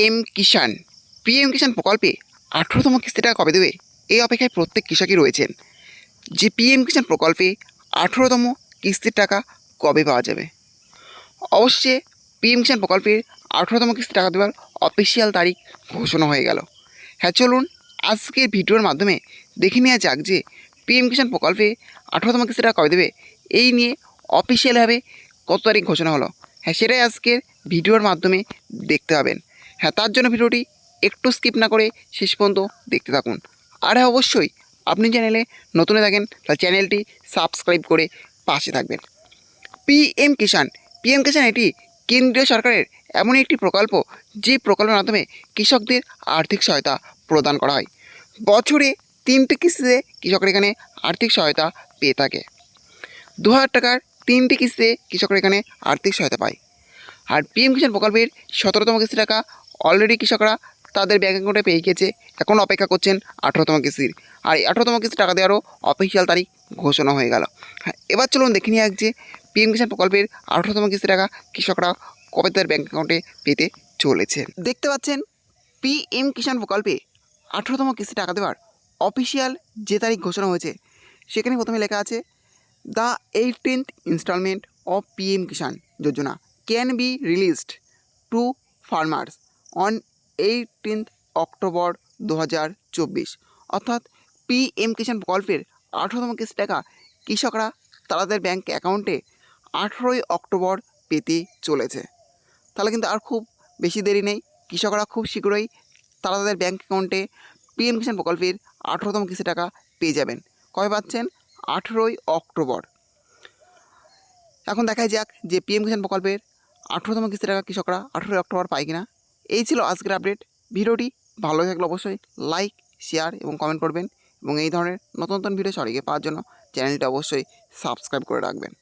M কিষাণ। PM কিষাণ প্রকল্পে আঠেরোতম কিস্তিটা কবে দেবে? এই অপেক্ষায় প্রত্যেক কৃষকই রয়েছেন। যে পিএম কিষাণ প্রকল্পে আঠেরোতম কিস্তির টাকা কবে পাওয়া যাবে? অবশ্যই পিএম কিষাণ প্রকল্পের আঠেরোতম কিস্তি টাকা দেওয়ার অফিসিয়াল তারিখ ঘোষণা হয়ে গেল। হ্যাঁ চলুন আজকের ভিডিওর মাধ্যমে দেখে নেওয়া যাক যে পিএম কিষাণ প্রকল্পে আঠেরোতম কিস্তি টাকা কবে দেবে? এই নিয়ে অফিসিয়ালভাবে কত তারিখ ঘোষণা হলো? হ্যাঁ সেটাই আজকের ভিডিওর মাধ্যমে দেখতে পাবেন। হ্যাঁ তার জন্য ভিডিওটি একটু স্কিপ না করে শেষ পর্যন্ত দেখতে থাকুন। আর হ্যাঁ অবশ্যই আপনি চ্যানেলে নতুন থাকেন, তাহলে চ্যানেলটি সাবস্ক্রাইব করে পাশে থাকবেন। পিএম কিষাণ। পিএম কিষাণ এটি কেন্দ্রীয় সরকারের এমন একটি প্রকল্প যে প্রকল্পের মাধ্যমে কৃষকদের আর্থিক সহায়তা প্রদান করা হয়। বছরে তিনটি কিস্তিতে কৃষকরা এখানে আর্থিক সহায়তা পেয়ে থাকে। দু হাজার টাকার তিনটি কিস্তিতে কৃষকরা এখানে আর্থিক সহায়তা পায়। আর পিএম কিষাণ প্রকল্পের সতেরোতম কিস্তি টাকা অলরেডি কৃষকরা তাদের ব্যাঙ্ক অ্যাকাউন্টে পেয়ে গেছে এখন অপেক্ষা করছেন আঠেরোতম কিস্তির। আর এই আঠেরোতম কিস্তি টাকা দেওয়ারও অফিসিয়াল তারিখ ঘোষণা হয়ে গেল। হ্যাঁ এবার চলুন দেখে নিয়ে যে পিএম কিষাণ প্রকল্পের আঠেরোতম কিস্তি টাকা কৃষকরা কবে তাদের ব্যাঙ্ক অ্যাকাউন্টে পেতে চলেছে। দেখতে পাচ্ছেন পিএম কিষাণ প্রকল্পে আঠেরোতম কিস্তি টাকা দেওয়ার অফিসিয়াল যে তারিখ ঘোষণা হয়েছে, সেখানে প্রথমে লেখা আছে the eighteenth instalment of PM Kisan Yojana can be released to farmers on eighteenth October দু হাজার চব্বিশ অর্থাৎ পিএম কিষাণ প্রকল্পের আঠেরোতম কিস্তি টাকা কৃষকরা তাদের ব্যাঙ্ক অ্যাকাউন্টে আঠেরোই অক্টোবর পেতে চলেছে। তাহলে কিন্তু আর খুব বেশি দেরি নেই। কৃষকরা খুব শীঘ্রই তারা তাদের ব্যাঙ্ক অ্যাকাউন্টে পিএম কিষাণ প্রকল্পের আঠেরোতম কিস্তি টাকা পেয়ে যাবেন। কবে পাচ্ছেন? আঠেরোই অক্টোবর এখন দেখাই যাক যে পিএম কিষাণ প্রকল্পের আঠেরোতম কিস্তি টাকা কৃষকরা আঠেরোই অক্টোবর পায় কিনা। এই ছিল আজকের আপডেট। ভিডিওটি ভালো থাকলে অবশ্যই লাইক শেয়ার এবং কমেন্ট করবেন এবং এই ধরনের নতুন নতুন ভিডিও সরিয়ে পাওয়ার জন্য চ্যানেলটা অবশ্যই সাবস্ক্রাইব করে রাখবেন।